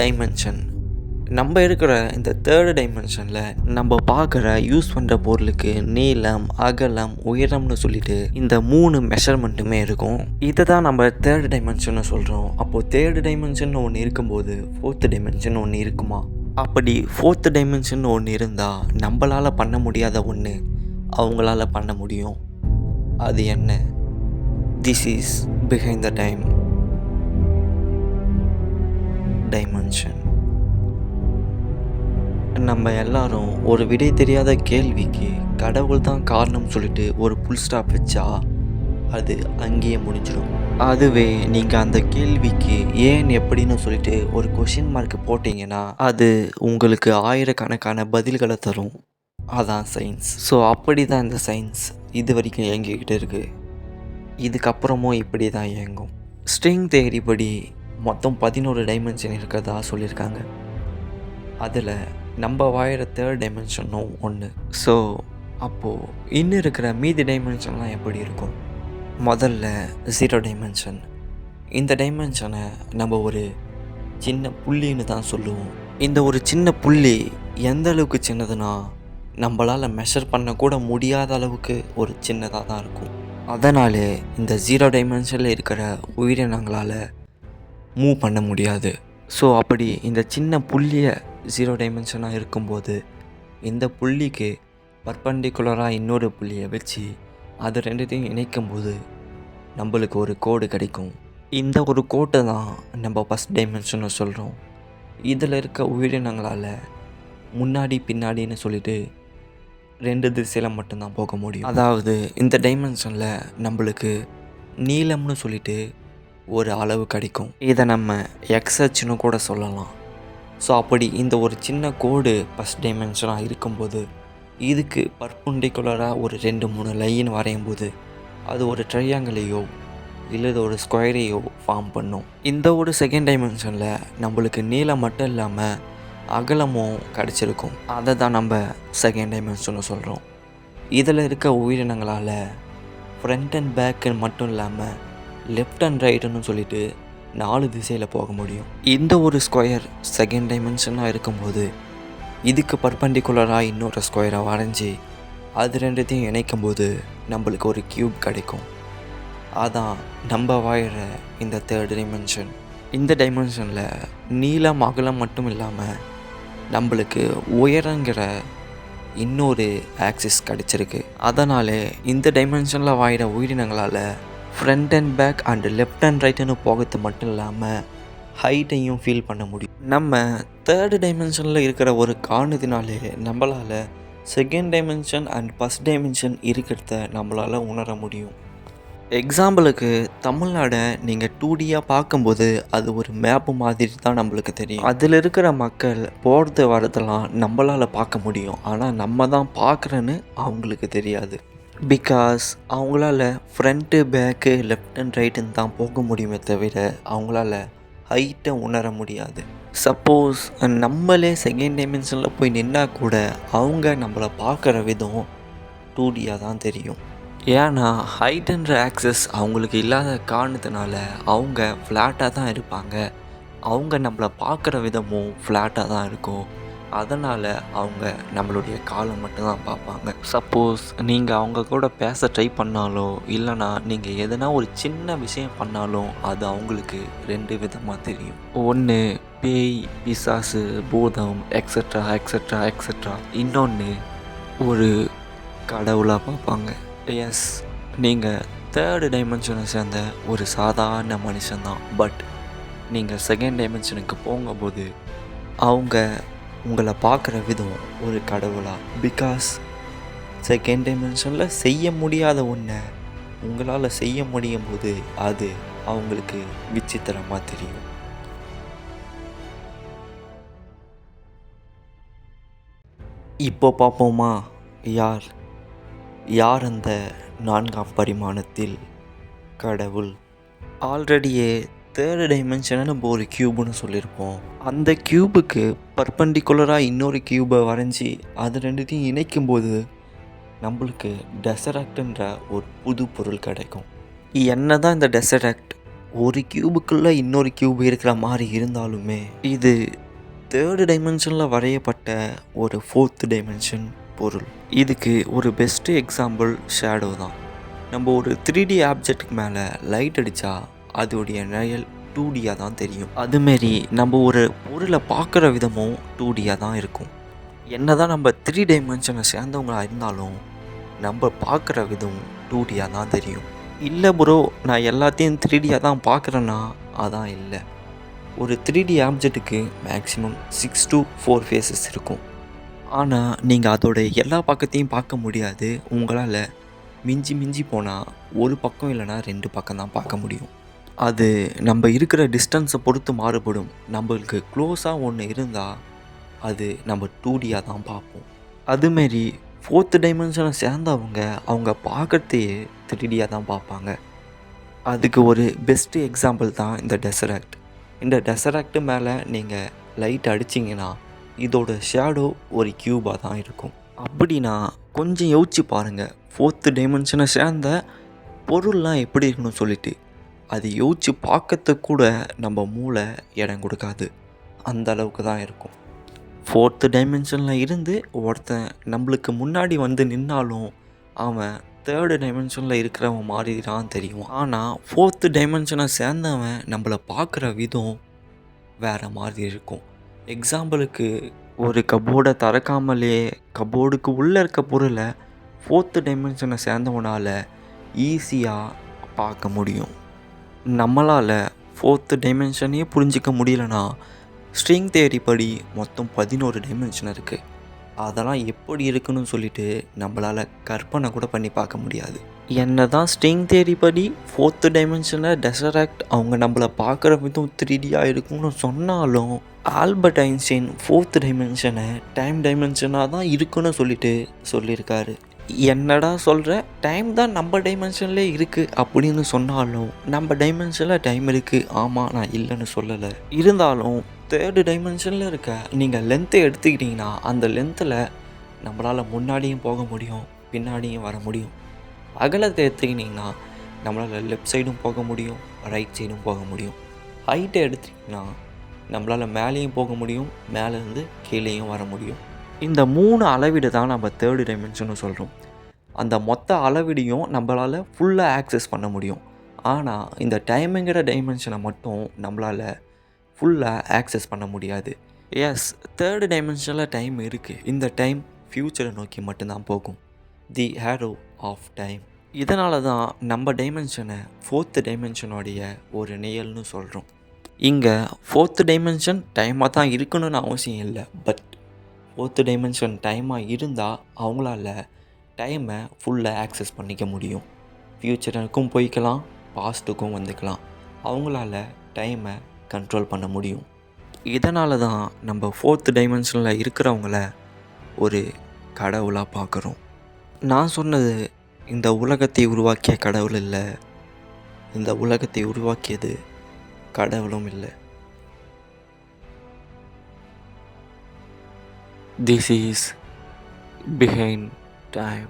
Dimension நம்ம இருக்கிற இந்த தேர்டு டைமென்ஷனில் நம்ம பார்க்குற யூஸ் பண்ணுற பொருளுக்கு நீளம் அகலம் உயரம்னு சொல்லிட்டு இந்த மூணு மெஷர்மெண்ட்டுமே இருக்கும். இதை தான் நம்ம தேர்டு டைமென்ஷன் சொல்கிறோம் அப்போது தேர்டு டைமென்ஷன் ஒன்று இருக்கும்போது ஃபோர்த்து டைமென்ஷன் ஒன்று இருக்குமா? அப்படி ஃபோர்த்து டைமென்ஷன் ஒன்று இருந்தால் நம்மளால் பண்ண முடியாத ஒன்று அவங்களால பண்ண முடியும். அது என்ன? This is behind the time dimension நம்ம எல்லாரும் ஒரு விடை தெரியாத கேள்விக்கு கடவுள் தான் காரணம் சொல்லிட்டு ஒரு புல் ஸ்டாப் வச்சா அது அங்கேயே முடிஞ்சிடும் அதுவே நீங்கள் அந்த கேள்விக்கு ஏன் எப்படின்னு சொல்லிட்டு ஒரு கொஷின் மார்க் போட்டிங்கன்னா அது உங்களுக்கு ஆயிரக்கணக்கான பதில்களை தரும். அதான் சயின்ஸ் ஸோ அப்படி தான் இந்த சயின்ஸ் இது வரைக்கும் இயங்கிக்கிட்டு இருக்குது இதுக்கப்புறமும் இப்படி தான் இயங்கும். ஸ்ட்ரிங் தேரி படி மொத்தம் பதினோரு டைமென்ஷன் இருக்கிறதா சொல்லியிருக்காங்க. அதில் நம்ம வாயிற தேர்ட் டைமென்ஷனும் ஒன்று ஸோ அப்போது இன்னும் இருக்கிற மீதி டைமென்ஷன்லாம் எப்படி இருக்கும்? முதல்ல ஜீரோ டைமென்ஷன் இந்த டைமென்ஷனை நம்ம ஒரு சின்ன புள்ளின்னு தான் சொல்லுவோம். இந்த ஒரு சின்ன புள்ளி எந்த அளவுக்கு சின்னதுன்னா நம்மளால் மெஷர் பண்ணக்கூட முடியாத அளவுக்கு ஒரு சின்னதாக தான் இருக்கும். அதனாலே இந்த ஜீரோ டைமென்ஷனில் இருக்கிற உயிரினங்களால் மூவ் பண்ண முடியாது. ஸோ அப்படி இந்த சின்ன புள்ளியை ஜீரோ டைமென்ஷனாக இருக்கும்போது இந்த புள்ளிக்கு பர்பண்டிகுலராக இன்னொரு புள்ளியை வச்சு அது ரெண்டுத்தையும் இணைக்கும்போது நம்மளுக்கு ஒரு கோடு கிடைக்கும். இந்த ஒரு கோட்டை தான் நம்ம ஃபஸ்ட் டைமென்ஷனை சொல்கிறோம் இதில் இருக்க உயிரினங்களால் முன்னாடி பின்னாடின்னு சொல்லிட்டு ரெண்டு திசையில் மட்டும்தான் போக முடியும். அதாவது இந்த டைமென்ஷனில் நம்மளுக்கு நீளம்னு சொல்லிட்டு ஒரு அளவு கிடைக்கும். இதை நம்ம எக்ஸச்சுன்னு கூட சொல்லலாம். ஸோ அப்படி இந்த ஒரு சின்ன கோடு ஃபஸ்ட் டைமென்ஷனாக இருக்கும்போது இதுக்கு பர்புண்டிகுலராக ஒரு ரெண்டு மூணு லைன் வரையும் போது அது ஒரு ட்ரையாங்கிளையோ இல்லை ஒரு ஸ்கொயரையோ ஃபார்ம் பண்ணும். இந்த ஒரு செகண்ட் டைமென்ஷனில் நம்மளுக்கு நீளம் மட்டும் இல்லாமல் அகலமும் கிடச்சிருக்கும். அதை தான் நம்ம செகண்ட் டைமென்ஷன் சொல்கிறோம் இதில் இருக்க உயிரினங்களால் ஃப்ரண்ட் அண்ட் பேக்குன்னு மட்டும் இல்லாமல் லெஃப்ட் அண்ட் ரைட்டுன்னு சொல்லிட்டு நாலு திசையில் போக முடியும். இந்த ஒரு ஸ்கொயர் செகண்ட் டைமென்ஷனாக இருக்கும்போது இதுக்கு பர்பண்டிகுலராக இன்னொரு ஸ்கொயரை வரைஞ்சி அது ரெண்டுத்தையும் இணைக்கும்போது நம்மளுக்கு ஒரு க்யூப் கிடைக்கும். அதான் நம்ம வாயிற இந்த தேர்ட் டைமென்ஷன் இந்த டைமென்ஷனில் நீளம் அகலம் மட்டும் இல்லாமல் நம்மளுக்கு உயரங்கிற இன்னொரு ஆக்சிஸ் கிடச்சிருக்கு. அதனாலே இந்த டைமென்ஷனில் வாயிற உயிரினங்களால் front and back and left and ரைட்டுன்னு போகிறது மட்டும் இல்லாமல் ஹைட்டையும் ஃபீல் பண்ண முடியும். நம்ம தேர்டு டைமென்ஷனில் இருக்கிற ஒரு காரணத்தினாலே நம்மளால் second dimension and first dimension இருக்கிறத நம்மளால் உணர முடியும். எக்ஸாம்பிளுக்கு தமிழ்நாடை நீங்கள் டூடியாக பார்க்கும்போது அது ஒரு மேப்பு மாதிரி தான் நம்மளுக்கு தெரியும். அதில் இருக்கிற மக்கள் போகிறது வரதெல்லாம் நம்மளால் பார்க்க முடியும். ஆனால் நம்ம தான் பார்க்குறேன்னு அவங்களுக்கு தெரியாது. பிகாஸ் அவங்களால ஃப்ரண்ட்டு பேக்கு லெஃப்ட் அண்ட் ரைட்டுன்னு தான் போக முடியுமே தவிர அவங்களால ஹைட்டை உணர முடியாது. சப்போஸ் நம்மளே செகண்ட் டைமென்ஷனில் போய் நின்னா கூட அவங்க நம்மளை பார்க்குற விதம் டூடியாக தான் தெரியும். ஏன்னா ஹைட்ன்ற ஆக்சஸ் அவங்களுக்கு இல்லாத காரணத்தினால அவங்க ஃப்ளாட்டாக தான் இருப்பாங்க. அவங்க நம்மளை பார்க்குற விதமும் ஃப்ளாட்டாக தான் இருக்கும். அதனால் அவங்க நம்மளுடைய காலை மட்டும்தான் பார்ப்பாங்க. சப்போஸ் நீங்கள் அவங்க கூட பேச ட்ரை பண்ணாலோ இல்லைனா நீங்கள் எதனா ஒரு சின்ன விஷயம் பண்ணாலும் அது அவங்களுக்கு ரெண்டு விதமாக தெரியும். ஒன்று பேய் பிசாசு பூதம் எக்ஸட்ரா எக்ஸட்ரா எக்ஸட்ரா இன்னொன்று ஒரு கடவுளாக பார்ப்பாங்க. எஸ் நீங்கள் தேர்டு டைமென்ஷனை சேர்ந்த ஒரு சாதாரண மனுஷன்தான். பட் நீங்கள் செகண்ட் டைமென்ஷனுக்கு போகும்போது அவங்க உங்களை பார்க்குற விதம் ஒரு கடவுளாக பிகாஸ் செகண்ட் டைமென்ஷனில் செய்ய முடியாத ஒன்றை உங்களால் செய்ய முடியும் போது அது அவங்களுக்கு விசித்திரமாக தெரியும். இப்போ பார்ப்போமா? யார்? யார் அந்த நான்காம் பரிமாணத்தில் கடவுள்? ஆல்ரெடியே தேர்டு டைமென்ஷனை நம்ம ஒரு க்யூப்னு சொல்லியிருப்போம் அந்த க்யூபுக்கு பர்பண்டிகுலராக இன்னொரு க்யூபை வரைஞ்சி அது ரெண்டுத்தையும் இணைக்கும் போது நம்மளுக்கு டெசராக்டுன்ற ஒரு புது பொருள் கிடைக்கும். என்ன தான் இந்த டெசராக்ட் ஒரு கியூபுக்குள்ளே இன்னொரு கியூப் இருக்கிற மாதிரி இருந்தாலுமே இது தேர்டு டைமென்ஷனில் வரையப்பட்ட ஒரு ஃபோர்த் டைமென்ஷன் பொருள். இதுக்கு ஒரு பெஸ்ட்டு எக்ஸாம்பிள் ஷேடோ தான். நம்ம ஒரு த்ரீ டி ஆப்ஜெக்ட்டுக்கு மேலே லைட் அடித்தா அதோடைய நிழல் டூ டியாக தான் தெரியும். அதுமாரி நம்ம ஒரு பொருளை பார்க்குற விதமும் டூ டியாக தான் இருக்கும். என்ன தான் நம்ம த்ரீ டைமென்ஷனை சேர்ந்தவங்களாக இருந்தாலும் நம்ம பார்க்குற விதம் டூ டியாக தான் தெரியும். இல்லை ப்ரோ நான் எல்லாத்தையும் த்ரீ டியாக தான் பார்க்குறேன்னா அதான் இல்லை. ஒரு three D ஆப்ஜெக்ட்டுக்கு maximum six to four faces இருக்கும். ஆனால் நீங்கள் அதோட எல்லா பக்கத்தையும் பார்க்க முடியாது. உங்களால் மிஞ்சி மிஞ்சி போனால் ஒரு பக்கம் இல்லைன்னா ரெண்டு பக்கம் தான் பார்க்க முடியும். அது நம்ம இருக்கிற டிஸ்டன்ஸை பொறுத்து மாறுபடும். நம்மளுக்கு க்ளோஸாக ஒன்று இருந்தால் அது நம்ம டூடியாக தான் பார்ப்போம். அதுமாரி ஃபோர்த்து டைமென்ஷனை சேர்ந்தவங்க அவங்க பார்க்கறதையே த்ரீடியாக தான் பார்ப்பாங்க. அதுக்கு ஒரு பெஸ்ட்டு எக்ஸாம்பிள் தான் இந்த டெசராக்ட் இந்த டெசராக்ட் மேலே நீங்கள் லைட் அடிச்சிங்கன்னா இதோட ஷேடோ ஒரு க்யூபாக தான் இருக்கும். அப்படின்னா கொஞ்சம் யோசிச்சு பாருங்கள் ஃபோர்த்து டைமென்ஷனை சேர்ந்த பொருள்லாம் எப்படி இருக்கணும்னு சொல்லிட்டு. அது யோசிச்சு பார்க்கறதுக்கு கூட நம்ம மூளை இடம் கொடுக்காது. அந்த அளவுக்கு தான் இருக்கும். ஃபோர்த்து டைமென்ஷனில் இருந்து ஒருத்தன் நம்மளுக்கு முன்னாடி வந்து நின்னாலும் அவன் தேர்டு டைமென்ஷனில் இருக்கிறவன் மாதிரி தான் தெரியும். ஆனால் ஃபோர்த்து டைமென்ஷனை சேர்ந்தவன் நம்மளை பார்க்குற விதம் வேறு மாதிரி இருக்கும். எக்ஸாம்பிளுக்கு ஒரு கபோர்டை திறக்காமலே கபோர்டுக்கு உள்ளே இருக்க பொருளை ஃபோர்த்து டைமென்ஷனை சேர்ந்தவனால் ஈஸியாக பார்க்க முடியும். நம்மளால் ஃபோர்த்து டைமென்ஷனையே புரிஞ்சிக்க முடியலனா ஸ்ட்ரிங் தேரி படி மொத்தம் பதினோரு டைமென்ஷன் இருக்குது அதெல்லாம் எப்படி இருக்குன்னு சொல்லிட்டு நம்மளால் கற்பனை கூட பண்ணி பார்க்க முடியாது. என்ன தான் ஸ்ட்ரிங் தேரி படி ஃபோர்த்து டைமென்ஷனை டெசராக்ட் அவங்க நம்மளை பார்க்குற விதம் த்ரீடியாக இருக்கும்னு சொன்னாலும் ஆல்பர்ட் ஐன்ஸ்டைன் ஃபோர்த் டைமென்ஷனை டைம் டைமென்ஷனாக தான் இருக்குன்னு சொல்லிட்டு சொல்லியிருக்காரு. என்னடா சொல்கிற டைம் தான் நம்ம டைமென்ஷன்லேயே இருக்குது அப்படின்னு சொன்னாலும் நம்ம டைமென்ஷனில் டைம் இருக்குது ஆமாம் நான் இல்லைன்னு சொல்லலை. இருந்தாலும் தேர்டு டைமென்ஷனில் இருக்க நீங்கள் லென்த்தை எடுத்துக்கிட்டிங்கன்னா அந்த லென்த்தில் நம்மளால் முன்னாடியும் போக முடியும் பின்னாடியும் வர முடியும். அகலத்தை எடுத்துக்கிட்டிங்கன்னா நம்மளால் லெஃப்ட் சைடும் போக முடியும் ரைட் சைடும் போக முடியும். ஹைட்டை எடுத்துக்கிட்டிங்கன்னா நம்மளால் மேலேயும் போக முடியும் மேலேருந்து கீழேயும் வர முடியும். இந்த மூணு அளவீடு தான் நம்ம தேர்டு டைமென்ஷன் சொல்கிறோம் அந்த மொத்த அளவீடையும் நம்மளால் ஃபுல்லாக ஆக்சஸ் பண்ண முடியும். ஆனால் இந்த டைமுங்கிற டைமென்ஷனை மட்டும் நம்மளால் ஃபுல்லாக ஆக்சஸ் பண்ண முடியாது. எஸ் தேர்டு டைமென்ஷனில் டைம் இருக்குது இந்த டைம் ஃப்யூச்சரை நோக்கி மட்டும்தான் போகும். தி ஹேரோ ஆஃப் டைம் இதனால தான் நம்ம டைமென்ஷனை ஃபோர்த்து டைமென்ஷனுடைய ஒரு நிழல்னு சொல்கிறோம் இங்கே ஃபோர்த்து டைமென்ஷன் டைமாக தான் இருக்கணும்னு அவசியம் இல்லை. பட் ஃபோர்த்து டைமென்ஷன் டைமாக இருந்தால் அவங்களால டைமை ஃபுல்லாக ஆக்சஸ் பண்ணிக்க முடியும். ஃப்யூச்சருக்கும் போய்க்கலாம் பாஸ்ட்டுக்கும் வந்துக்கலாம். அவங்களால டைமை கண்ட்ரோல் பண்ண முடியும். இதனால தான் நம்ம ஃபோர்த்து டைமென்ஷனில் இருக்கிறவங்கள ஒரு கடவுளாக பார்க்குறோம் நான் சொன்னது இந்த உலகத்தை உருவாக்கிய கடவுள் இல்லை. இந்த உலகத்தை உருவாக்கியது கடவுளும் இல்லை. This is behind time